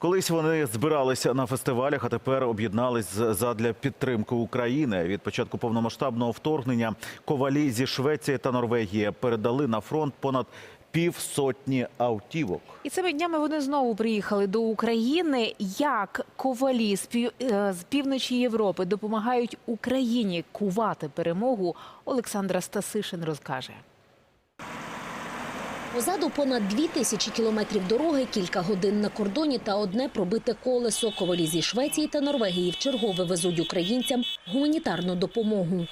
Колись вони збиралися на фестивалях, а тепер об'єднались задля підтримки України. Від початку повномасштабного вторгнення ковалі зі Швеції та Норвегії передали на фронт понад півсотні автівок. І цими днями вони знову приїхали до України. Як ковалі з, пів... е, з півночі Європи допомагають Україні кувати перемогу, Олександра Стасишин розкаже. Позаду понад дві тисячі кілометрів дороги, кілька годин на кордоні та одне пробите колесо. Ковалі зі Швеції та Норвегії вчергове везуть українцям гуманітарну допомогу.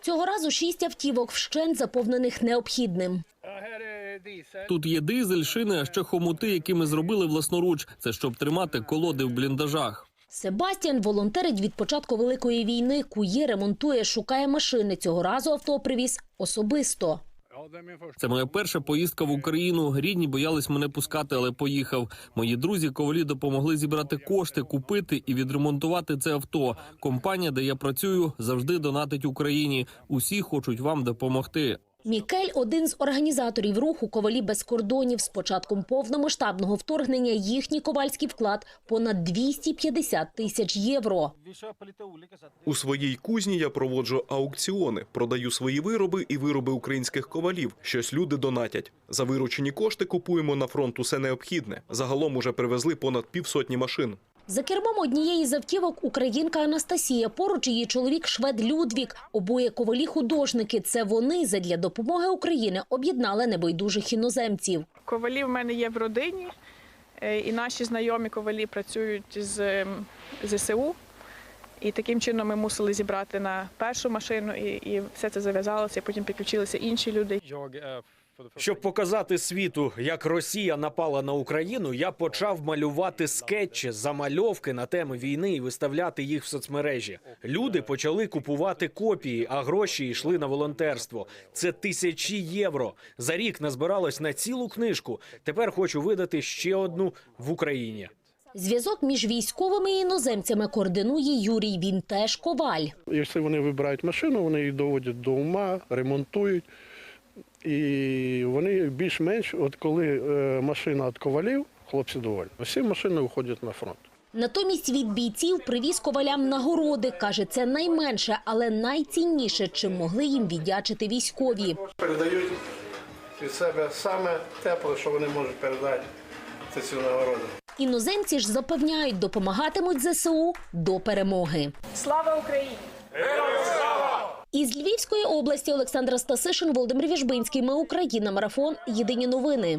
Цього разу шість автівок вщент заповнених необхідним. Тут є дизель, шини, а ще хомути, які ми зробили власноруч. Це щоб тримати колоди в бліндажах. Себастьян волонтерить від початку великої війни. Кує, ремонтує, шукає машини. Цього разу авто привіз особисто. Це моя перша поїздка в Україну. Рідні боялись мене пускати, але поїхав. Мої друзі ковалі допомогли зібрати кошти, купити і відремонтувати це авто. Компанія, де я працюю, завжди донатить Україні. Усі хочуть вам допомогти. Мікель – один з організаторів руху «Ковалі без кордонів». З початком повномасштабного вторгнення їхній ковальський вклад – понад 250 тисяч євро. У своїй кузні я проводжу аукціони, продаю свої вироби і вироби українських ковалів. Щось люди донатять. За виручені кошти купуємо на фронт усе необхідне. Загалом уже привезли понад півсотні машин. За кермом однієї з автівок українка Анастасія. Поруч її чоловік швед Людвік. Обоє ковалі художники. Це вони задля допомоги Україні об'єднали небайдужих іноземців. Ковалі в мене є в родині, е, і наші знайомі ковалі працюють з ЗСУ. І таким чином ми мусили зібрати на першу машину, і, і все це зав'язалося. і Потім підключилися інші люди. Щоб показати світу, як Росія напала на Україну, я почав малювати скетчі, замальовки на теми війни і виставляти їх в соцмережі. Люди почали купувати копії, а гроші йшли на волонтерство. Це тисячі євро. За рік назбиралось на цілу книжку. Тепер хочу видати ще одну в Україні. Зв'язок між військовими і іноземцями координує Юрій. Він теж коваль. Якщо вони вибирають машину, вони її доводять до ума, ремонтують. І вони більш-менш, от коли е, машина від ковалів, хлопці доволі, всі машини виходять на фронт. Натомість від бійців привіз ковалям нагороди. Каже, це найменше, але найцінніше, чим могли їм віддячити військові. Передають від себе саме тепле, що вони можуть передати це цю нагороду. Іноземці ж запевняють, допомагатимуть ЗСУ до перемоги. Слава Україні! Із Львівської області Олександра Стасишин, Володимир Віжбинський. Ми Україна. Марафон. Єдині новини.